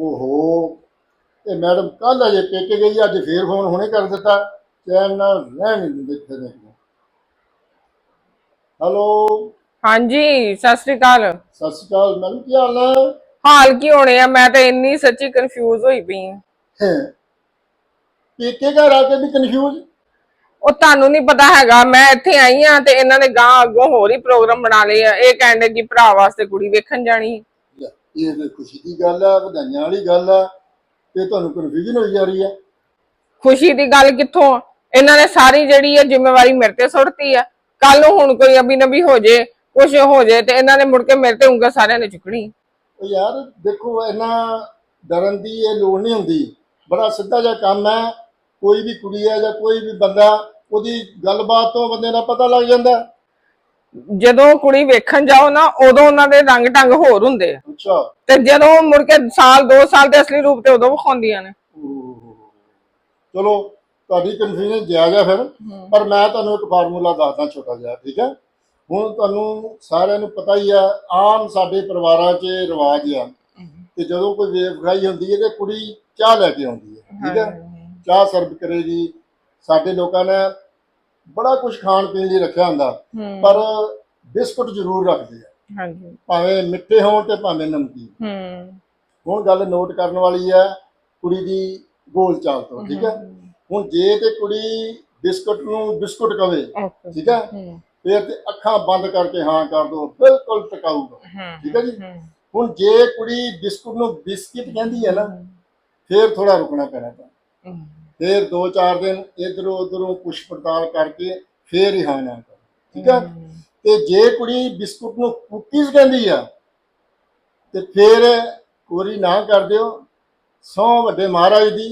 ਓਹੋ ਇਹ ਮੈਡਮ ਕੱਲ ਅਜੇ ਪੇਕੇ ਗਈ ਅੱਜ ਫੇਰ ਫੋਨ ਹੁਣੇ ਕਰ ਦਿੱਤਾ ਚੈਨ ਨਾਲ ਰਹਿਣ ਨਹੀਂ ਦੇਖ ਲਓ ਹੈਲੋ? ਹਾਂਜੀ ਸਤਿ ਸ੍ਰੀ ਅਕਾਲ। ਸਤਿ ਸ਼੍ਰੀ ਅਕਾਲ ਮੈਡਮ ਕੀ ਹਾਲ ਹੈ? ਹਾਲ ਕੀ ਹੋਣੇ ਆ? ਮੈਂ ਤਾਂ ਇੰਨੀ ਸੱਚੀ ਕਨਫਿਊਜ਼ ਹੋਈ ਪਈ ਆ। ਹੈਂ। ਪੇਕੇ ਘਰ ਆ ਕੇ ਵੀ ਕਨਫਿਊਜ਼ ਉਹ ਤੁਹਾਨੂੰ ਨਹੀਂ ਪਤਾ ਹੈਗਾ ਮੈਂ ਇੱਥੇ ਆਈ ਆ ਤੇ ਇਹਨਾਂ ਨੇ ਗਾਂ ਅੱਗੋਂ ਹੋਰ ਹੀ ਪ੍ਰੋਗਰਾਮ ਬਣਾ ਲਏ ਆ। ਇਹ ਕਹਿੰਦੇ ਕਿ ਭਰਾ ਵਾਸਤੇ ਕੁੜੀ ਵੇਖਣ ਜਾਣੀ ਇਹ ਤੇ ਖੁਸ਼ੀ ਦੀ ਗੱਲ ਆ ਵਧਾਈਆਂ ਵਾਲੀ ਗੱਲ ਆ ਤੇ ਤੁਹਾਨੂੰ ਕਨਫਿਊਜ਼ਨ ਹੋਈ ਜਾ ਰਹੀ ਆ। ਖੁਸ਼ੀ ਦੀ ਗੱਲ ਕਿੱਥੋਂ? ਇਹਨਾਂ ਨੇ ਸਾਰੀ ਜਿਹੜੀ ਹੈ ਜ਼ਿੰਮੇਵਾਰੀ ਮੇਰੇ ਤੇ ਸੁੱਟਤੀ ਆ। ਕੱਲ ਨੂੰ ਹੁਣ ਕੋਈ ਅਬੀ ਨਬੀ ਹੋ ਜੇ ਕੁਝ ਹੋ ਜੇ ਤੇ ਇਹਨਾਂ ਨੇ ਮੁੜ ਕੇ ਮੇਰੇ ਤੇ ਉਂਗਲ ਸਾਰਿਆਂ ਨੇ ਚੁੱਕਣੀ। ਉਹ ਯਾਰ ਦੇਖੋ ਇਹਨਾਂ ਡਰਨ ਦੀ ਇਹ ਲੋੜ ਨਹੀਂ ਹੁੰਦੀ। ਬੜਾ ਸਿੱਧਾ ਜਿਹਾ ਕੰਮ ਹੈ। ਕੋਈ ਵੀ ਕੁੜੀ ਹੈ ਜਾਂ ਕੋਈ ਵੀ ਬੰਦਾ ਉਹਦੀ ਗੱਲਬਾਤ ਤੋਂ ਬੰਦੇ ਦਾ ਪਤਾ ਲੱਗ ਜਾਂਦਾ। ਜਦੋਂ ਕੁੜੀ ਵੇਖਣ ਜਾਓ ਨਾ ਉਦੋਂ ਉਹਨਾਂ ਦੇ ਰੰਗ ਢੰਗ ਹੋਰ ਹੁੰਦੇ ਆ। ਅੱਛਾ। ਤੇ ਜਦੋਂ ਮੁੜ ਕੇ ਸਾਲ 2 ਸਾਲ ਦੇ ਅਸਲੀ ਰੂਪ ਤੇ ਉਦੋਂ ਵਿਖਾਉਂਦੀਆਂ ਨੇ। ਚਲੋ ਤੁਹਾਡੀ ਕਨਫਿਊਜ਼ਨ ਜਾਇਜ਼ ਫਿਰ ਪਰ ਮੈਂ ਤੁਹਾਨੂੰ ਇੱਕ ਫਾਰਮੂਲਾ ਦੱਸਦਾ ਛੋਟਾ ਜਿਹਾ ਠੀਕ ਹੈ? ਹੁਣ ਤੁਹਾਨੂੰ ਸਾਰਿਆਂ ਨੂੰ ਪਤਾ ਹੀ ਆ ਆਮ ਸਾਡੇ ਪਰਿਵਾਰਾਂ 'ਚ ਰਿਵਾਜ ਆ ਕਿ ਜਦੋਂ ਕੋਈ ਵੇਖ ਵਿਖਾਈ ਹੁੰਦੀ ਹੈ ਤੇ ਕੁੜੀ ਚਾਹ ਲੈ ਕੇ ਆਉਂਦੀ ਹੈ ਠੀਕ ਹੈ। ਚਾਹ ਸਰਵ ਕਰੇਗੀ। ਸਾਡੇ ਲੋਕਾਂ ਨੇ ਬੜਾ ਕੁਝ ਖਾਣ ਪੀਣ ਲਈ ਰੱਖਿਆ ਹੁੰਦਾ ਪਰ ਬਿਸਕੁਟ ਜ਼ਰੂਰ ਰੱਖਦੇ ਆ। ਹਾਂਜੀ। ਭਾਵੇਂ ਮਿੱਠੇ ਹੋਣ ਤੇ ਭਾਵੇਂ ਨਮਕੀਨ। ਹੂੰ। ਹੁਣ ਗੱਲ ਨੋਟ ਕਰਨ ਵਾਲੀ ਹੈ ਕੁੜੀ ਦੀ ਬੋਲ ਚਾਲ ਤੋਂ ਠੀਕ ਹੈ? ਹੁਣ ਜੇ ਤੇ ਕੁੜੀ ਬਿਸਕੁਟ ਨੂੰ ਬਿਸਕੁਟ ਕਵੇ ਠੀਕ ਹੈ? ਫਿਰ ਤੇ ਅੱਖਾਂ ਬੰਦ ਕਰਕੇ ਹਾਂ ਕਰ ਦੋ ਬਿਲਕੁਲ ਟਿਕਾਊਗਾ ਠੀਕ ਹੈ ਜੀ? ਹੁਣ ਜੇ ਕੁੜੀ ਬਿਸਕੁਟ ਨੂੰ ਬਿਸਕਿਟ ਕਹਿੰਦੀ ਹੈ ਨਾ ਫਿਰ ਥੋੜਾ ਰੁਕਣਾ ਪੈਣਾ ਤਾਂ। ਫਿਰ 2-4 ਦਿਨ ਇਧਰੋਂ ਉਧਰੋਂ ਪੁੱਛ ਪੜਤਾਲ ਕਰਕੇ ਫੇਰ ਹੀ ਹਾਂ ਨਾ ਕਰ। ਠੀਕ ਹੈ ਤੇ ਜੇ ਕੁੜੀ ਬਿਸਕੁਟ ਨੂੰ ਕੁਕੀਜ਼ ਕਹਿੰਦੀ ਆ ਤੇ ਫਿਰ ਕੋਰੀ ਨਾ ਕਰ ਦਿਓ ਸੌ ਵੱਡੇ ਮਹਾਰਾਜ ਦੀ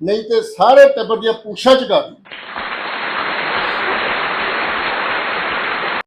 ਨਹੀਂ ਤੇ ਸਾਰੇ ਟੱਬਰ ਦੀਆਂ ਪੂਛਾਂ ਚ ਕਰ ਦਿਓ।